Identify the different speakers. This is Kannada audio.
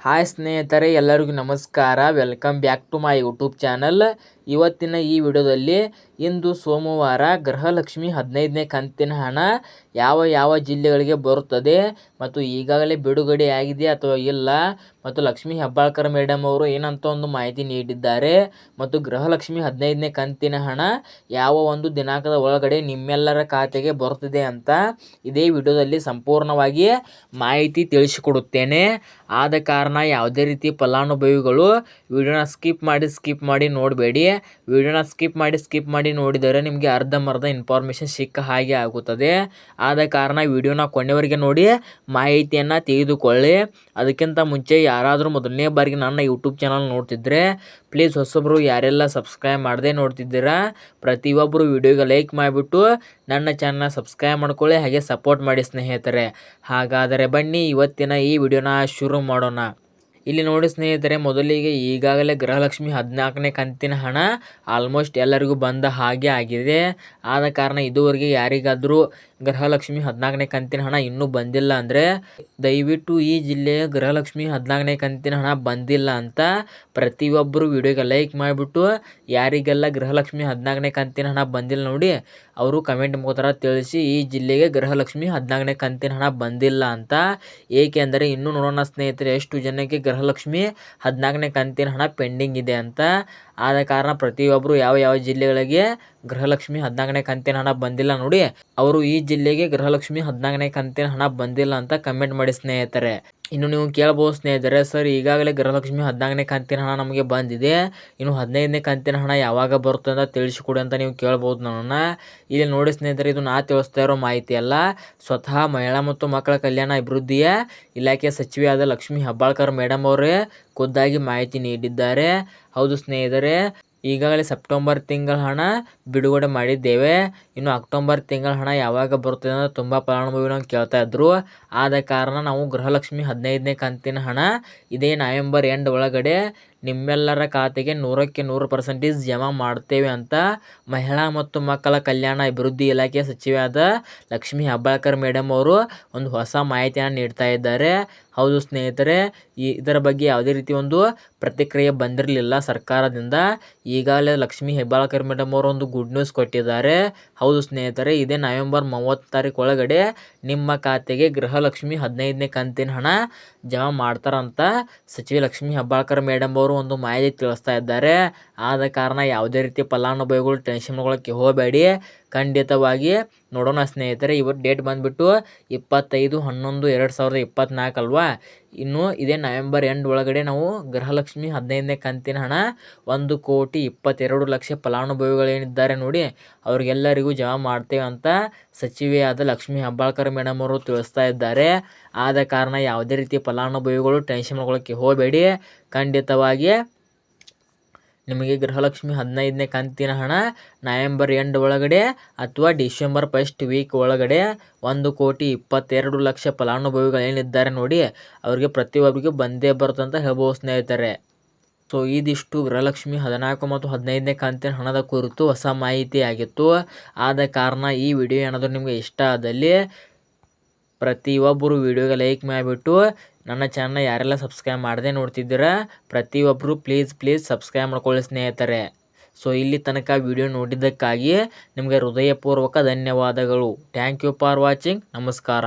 Speaker 1: ಹಾಯ್ ಸ್ನೇಹಿತರೆ ಎಲ್ಲರಿಗೂ ನಮಸ್ಕಾರ. Welcome back to my YouTube channel ಇವತ್ತಿನ ಈ ವಿಡಿಯೋದಲ್ಲಿ ಇಂದು ಸೋಮವಾರ ಗೃಹಲಕ್ಷ್ಮಿ ಹದಿನೈದನೇ ಕಂತಿನ ಹಣ ಯಾವ ಯಾವ ಜಿಲ್ಲೆಗಳಿಗೆ ಬರುತ್ತದೆ ಮತ್ತು ಈಗಾಗಲೇ ಬಿಡುಗಡೆ ಆಗಿದೆ ಅಥವಾ ಇಲ್ಲ ಮತ್ತು ಲಕ್ಷ್ಮಿ ಹೆಬ್ಬಾಳ್ಕರ್ ಮೇಡಮ್ ಅವರು ಏನಂತ ಒಂದು ಮಾಹಿತಿ ನೀಡಿದ್ದಾರೆ ಮತ್ತು ಗೃಹಲಕ್ಷ್ಮಿ ಹದಿನೈದನೇ ಕಂತಿನ ಹಣ ಯಾವ ಒಂದು ದಿನಾಂಕದ ಒಳಗಡೆ ನಿಮ್ಮೆಲ್ಲರ ಖಾತೆಗೆ ಬರುತ್ತದೆ ಅಂತ ಇದೇ ವಿಡಿಯೋದಲ್ಲಿ ಸಂಪೂರ್ಣವಾಗಿ ಮಾಹಿತಿ ತಿಳಿಸಿಕೊಡುತ್ತೇನೆ. ಆದ ಕಾರಣ ಯಾವುದೇ ರೀತಿ ಫಲಾನುಭವಿಗಳು ವಿಡಿಯೋನ ಸ್ಕಿಪ್ ಮಾಡಿ ಸ್ಕಿಪ್ ಮಾಡಿ ನೋಡಬೇಡಿ. ವಿಡಿಯೋನ ಸ್ಕಿಪ್ ಮಾಡಿ ಸ್ಕಿಪ್ ಮಾಡಿ ನೋಡಿದರೆ ನಿಮಗೆ ಅರ್ಧಂಬರ್ಧ ಇನ್ಫಾರ್ಮೇಷನ್ ಸಿಕ್ಕ ಹಾಗೆ ಆಗುತ್ತದೆ. ಆದ ಕಾರಣ ವಿಡಿಯೋನ ಕೊನೆವರೆಗೆ ನೋಡಿ, ಮಾಹಿತಿಯನ್ನು ತೆಗೆದುಕೊಳ್ಳಿ. ಅದಕ್ಕಿಂತ ಮುಂಚೆ ಯಾರಾದರೂ ಮೊದಲನೇ ಬಾರಿಗೆ ನನ್ನ ಯೂಟ್ಯೂಬ್ ಚಾನಲ್ ನೋಡ್ತಿದ್ರೆ ಪ್ಲೀಸ್ ಹೊಸಬ್ರು ಯಾರೆಲ್ಲ ಸಬ್ಸ್ಕ್ರೈಬ್ ಮಾಡದೆ ನೋಡ್ತಿದ್ದೀರಾ, ಪ್ರತಿಯೊಬ್ಬರು ವಿಡಿಯೋಗೆ ಲೈಕ್ ಮಾಡಿಬಿಟ್ಟು ನನ್ನ ಚಾನಲ್ನ ಸಬ್ಸ್ಕ್ರೈಬ್ ಮಾಡ್ಕೊಳ್ಳಿ, ಹಾಗೆ ಸಪೋರ್ಟ್ ಮಾಡಿ ಸ್ನೇಹಿತರೆ. ಹಾಗಾದರೆ ಬನ್ನಿ, ಇವತ್ತಿನ ಈ ವಿಡಿಯೋನ ಶುರು ಮಾಡೋಣ. ಇಲ್ಲಿ ನೋಡಿ ಸ್ನೇಹಿತರೆ, ಮೊದಲಿಗೆ ಈಗಾಗಲೇ ಗೃಹಲಕ್ಷ್ಮಿ ಹದಿನಾಲ್ಕನೇ ಕಂತಿನ ಹಣ ಆಲ್ಮೋಸ್ಟ್ ಎಲ್ಲರಿಗೂ ಬಂದ ಹಾಗೆ ಆಗಿದೆ. ಆದ ಕಾರಣ ಇದುವರೆಗೆ ಯಾರಿಗಾದರೂ ಗೃಹಲಕ್ಷ್ಮಿ ಹದಿನಾಲ್ಕನೇ ಕಂತಿನ ಹಣ ಇನ್ನೂ ಬಂದಿಲ್ಲ ಅಂದರೆ ದಯವಿಟ್ಟು ಈ ಜಿಲ್ಲೆಯ ಗೃಹಲಕ್ಷ್ಮಿ ಹದಿನಾಲ್ಕನೇ ಕಂತಿನ ಹಣ ಬಂದಿಲ್ಲ ಅಂತ ಪ್ರತಿಯೊಬ್ಬರು ವಿಡಿಯೋಗೆ ಲೈಕ್ ಮಾಡಿಬಿಟ್ಟು, ಯಾರಿಗೆಲ್ಲ ಗೃಹಲಕ್ಷ್ಮಿ ಹದಿನಾಲ್ಕನೇ ಕಂತಿನ ಹಣ ಬಂದಿಲ್ಲ ನೋಡಿ, ಅವರು ಕಮೆಂಟ್ ಮುಖಾಂತರ ತಿಳಿಸಿ ಈ ಜಿಲ್ಲೆಗೆ ಗೃಹಲಕ್ಷ್ಮಿ ಹದಿನಾಲ್ಕನೇ ಕಂತಿನ ಹಣ ಬಂದಿಲ್ಲ ಅಂತ. ಏಕೆಂದರೆ ಇನ್ನೂ ನೋಡೋಣ ಸ್ನೇಹಿತರೆ, ಎಷ್ಟು ಜನಕ್ಕೆ ಗೃಹಲಕ್ಷ್ಮಿ ಹದಿನಾಲ್ಕನೇ ಕಂತಿನ ಹಣ ಪೆಂಡಿಂಗ್ ಇದೆ ಅಂತ. ಆದ ಕಾರಣ ಪ್ರತಿಯೊಬ್ಬರು ಯಾವ ಯಾವ ಜಿಲ್ಲೆಗಳಿಗೆ ಗೃಹಲಕ್ಷ್ಮಿ ಹದಿನಾಲ್ಕನೇ ಕಂತಿನ ಹಣ ಬಂದಿಲ್ಲ ನೋಡಿ, ಅವರು ಈ ಜಿಲ್ಲೆಗೆ ಗೃಹಲಕ್ಷ್ಮಿ ಹದಿನಾಲ್ಕನೇ ಕಂತಿನ ಹಣ ಬಂದಿಲ್ಲ ಅಂತ ಕಮೆಂಟ್ ಮಾಡಿ ಸ್ನೇಹಿತರೆ. ಇನ್ನು ನೀವು ಕೇಳ್ಬೋದು ಸ್ನೇಹಿತರೆ ಸರ್ ಈಗಾಗಲೇ ಗೃಹಲಕ್ಷ್ಮಿ ಹದಿನಾಲ್ಕನೇ ಕಂತಿನ ಹಣ ನಮಗೆ ಬಂದಿದೆ. ಇನ್ನು ಹದಿನೈದನೇ ಕಂತಿನ ಹಣ ಯಾವಾಗ ಬರುತ್ತೆ ಅಂತ ತಿಳಿಸಿಕೊಡಿ ಅಂತ ನೀವು ಕೇಳ್ಬೋದು ನನ್ನನ್ನು. ಇಲ್ಲಿ ನೋಡಿ ಸ್ನೇಹಿತರೆ, ಇದು ನಾ ತಿಳಿಸ್ತಾ ಇರೋ ಮಾಹಿತಿ ಅಲ್ಲ. ಸ್ವತಃ ಮಹಿಳಾ ಮತ್ತು ಮಕ್ಕಳ ಕಲ್ಯಾಣ ಅಭಿವೃದ್ಧಿಯ. ಇಲಾಖೆಯ ಸಚಿವೆಯಾದ ಲಕ್ಷ್ಮೀ ಹೆಬ್ಬಾಳ್ಕರ್ ಮೇಡಮ್ ಅವರೇ ಖುದ್ದಾಗಿ ಮಾಹಿತಿ ನೀಡಿದ್ದಾರೆ. ಹೌದು ಸ್ನೇಹಿತರೆ ಈಗಾಗಲೇ ಸೆಪ್ಟೆಂಬರ್ ತಿಂಗಳ ಹಣ ಬಿಡುಗಡೆ ಮಾಡಿದ್ದೇವೆ. ಇನ್ನು ಅಕ್ಟೋಬರ್ ತಿಂಗಳ ಹಣ ಯಾವಾಗ ಬರುತ್ತದೆ ಅಂತ ತುಂಬ ಫಲಾನುಭವಿಗಳು ಕೇಳ್ತಾ ಇದ್ರು. ಆದ ಕಾರಣ ನಾವು ಗೃಹಲಕ್ಷ್ಮಿ ಹದಿನೈದನೇ ಕಂತಿನ ಹಣ ಇದೇ ನವೆಂಬರ್ ಎಂಡ್ ಒಳಗಡೆ ನಿಮ್ಮೆಲ್ಲರ ಖಾತೆಗೆ ನೂರಕ್ಕೆ ನೂರು ಪರ್ಸೆಂಟೇಜ್ ಜಮಾ ಮಾಡ್ತೇವೆ ಅಂತ ಮಹಿಳಾ ಮತ್ತು ಮಕ್ಕಳ ಕಲ್ಯಾಣ ಅಭಿವೃದ್ಧಿ ಇಲಾಖೆಯ ಸಚಿವೆಯಾದ ಲಕ್ಷ್ಮೀ ಹೆಬ್ಬಾಳ್ಕರ್ ಮೇಡಮ್ ಅವರು ಒಂದು ಹೊಸ ಮಾಹಿತಿಯನ್ನು ನೀಡ್ತಾ ಇದ್ದಾರೆ. ಹೌದು ಸ್ನೇಹಿತರೆ, ಈ ಇದರ ಬಗ್ಗೆ ಯಾವುದೇ ರೀತಿ ಒಂದು ಪ್ರತಿಕ್ರಿಯೆ ಬಂದಿರಲಿಲ್ಲ ಸರ್ಕಾರದಿಂದ. ಈಗಾಗಲೇ ಲಕ್ಷ್ಮೀ ಹೆಬ್ಬಾಳ್ಕರ್ ಮೇಡಮ್ ಅವರು ಒಂದು ಗುಡ್ ನ್ಯೂಸ್ ಕೊಟ್ಟಿದ್ದಾರೆ. ಹೌದು ಸ್ನೇಹಿತರೆ, ಇದೇ ನವೆಂಬರ್ ಮೂವತ್ತು ತಾರೀಕು ಒಳಗಡೆ ನಿಮ್ಮ ಖಾತೆಗೆ ಗೃಹಲಕ್ಷ್ಮಿ ಹದಿನೈದನೇ ಕಂತಿನ ಹಣ ಜಮಾ ಮಾಡ್ತಾರಂತ ಸಚಿವೆ ಲಕ್ಷ್ಮೀ ಹೆಬ್ಬಾಳ್ಕರ್ ಮೇಡಮ್ ಅವರು ಒಂದು ಮಾಹಿತಿ ತಿಳಿಸ್ತಾ ಇದ್ದಾರೆ. ಆದ ಕಾರಣ ಯಾವುದೇ ರೀತಿ ಫಲಾನುಭವಿಗಳು ಟೆನ್ಷನ್ ಮಾಡ್ಕೊಳ್ಳೋಕ್ಕೆ ಹೋಗಬೇಡಿ. ಖಂಡಿತವಾಗಿ ನೋಡೋಣ ಸ್ನೇಹಿತರೆ ಇವತ್ತು ಡೇಟ್ ಬಂದುಬಿಟ್ಟು ಇಪ್ಪತ್ತೈದು ಹನ್ನೊಂದು ಎರಡು ಸಾವಿರದ ಇಪ್ಪತ್ತ್ನಾಲ್ಕು ಅಲ್ವಾ? ಇನ್ನು ಇದೇ ನವೆಂಬರ್ ಎಂಡ್ ಒಳಗಡೆ ನಾವು ಗೃಹಲಕ್ಷ್ಮಿ ಹದಿನೈದನೇ ಕಂತಿನ ಹಣ ಒಂದು ಕೋಟಿ ಇಪ್ಪತ್ತೆರಡು ಲಕ್ಷ ಫಲಾನುಭವಿಗಳೇನಿದ್ದಾರೆ ನೋಡಿ, ಅವ್ರಿಗೆಲ್ಲರಿಗೂ ಜಮಾ ಮಾಡ್ತೇವೆ ಅಂತ ಸಚಿವೆಯಾದ ಲಕ್ಷ್ಮೀ ಹೆಬ್ಬಾಳ್ಕರ್ ಮೇಡಮ್ ಅವರು ತಿಳಿಸ್ತಾ ಇದ್ದಾರೆ. ಆದ ಕಾರಣ ಯಾವುದೇ ರೀತಿ ಫಲಾನುಭವಿಗಳು ಟೆನ್ಷನ್ ಮಾಡ್ಕೊಳ್ಳೋಕ್ಕೆ ಹೋಗಬೇಡಿ. ಖಂಡಿತವಾಗಿ ನಿಮಗೆ ಗೃಹಲಕ್ಷ್ಮಿ ಹದಿನೈದನೇ ಕಂತಿನ ಹಣ ನವೆಂಬರ್ ಎಂಡ್ ಒಳಗಡೆ ಅಥವಾ ಡಿಸೆಂಬರ್ ಫಸ್ಟ್ ವೀಕ್ ಒಳಗಡೆ ಒಂದು ಕೋಟಿ ಇಪ್ಪತ್ತೆರಡು ಲಕ್ಷ ಫಲಾನುಭವಿಗಳು ಏನಿದ್ದಾರೆ ನೋಡಿ, ಅವರಿಗೆ ಪ್ರತಿಯೊಬ್ಬರಿಗೂ ಬಂದೇ ಬರುತ್ತಂತ ಹೇಳ್ಬೋದು ಸ್ನೇಹಿತರೆ. ಸೊ ಇದಿಷ್ಟು ಗೃಹಲಕ್ಷ್ಮಿ ಹದಿನಾಲ್ಕು ಮತ್ತು ಹದಿನೈದನೇ ಕಂತಿನ ಹಣದ ಕುರಿತು ಹೊಸ ಮಾಹಿತಿ ಆಗಿತ್ತು. ಆದ ಕಾರಣ ಈ ವಿಡಿಯೋ ಏನಾದರೂ ನಿಮಗೆ ಇಷ್ಟ ಆದಲ್ಲಿ ಪ್ರತಿಯೊಬ್ಬರು ವೀಡಿಯೋಗೆ ಲೈಕ್ ಮಾಡಿಬಿಟ್ಟು ನನ್ನ ಚಾನಲ್ ಯಾರೆಲ್ಲ ಸಬ್ಸ್ಕ್ರೈಬ್ ಮಾಡದೆ ನೋಡ್ತಿದ್ದೀರಾ ಪ್ರತಿಯೊಬ್ಬರು ಪ್ಲೀಸ್ ಪ್ಲೀಸ್ ಸಬ್ಸ್ಕ್ರೈಬ್ ಮಾಡ್ಕೊಳ್ಳಿ ಸ್ನೇಹಿತರೆ. ಸೊ ಇಲ್ಲಿ ತನಕ ವಿಡಿಯೋ ನೋಡಿದ್ದಕ್ಕಾಗಿ ನಿಮಗೆ ಹೃದಯಪೂರ್ವಕ ಧನ್ಯವಾದಗಳು. ಥ್ಯಾಂಕ್ ಯು ಫಾರ್ ವಾಚಿಂಗ್ ನಮಸ್ಕಾರ.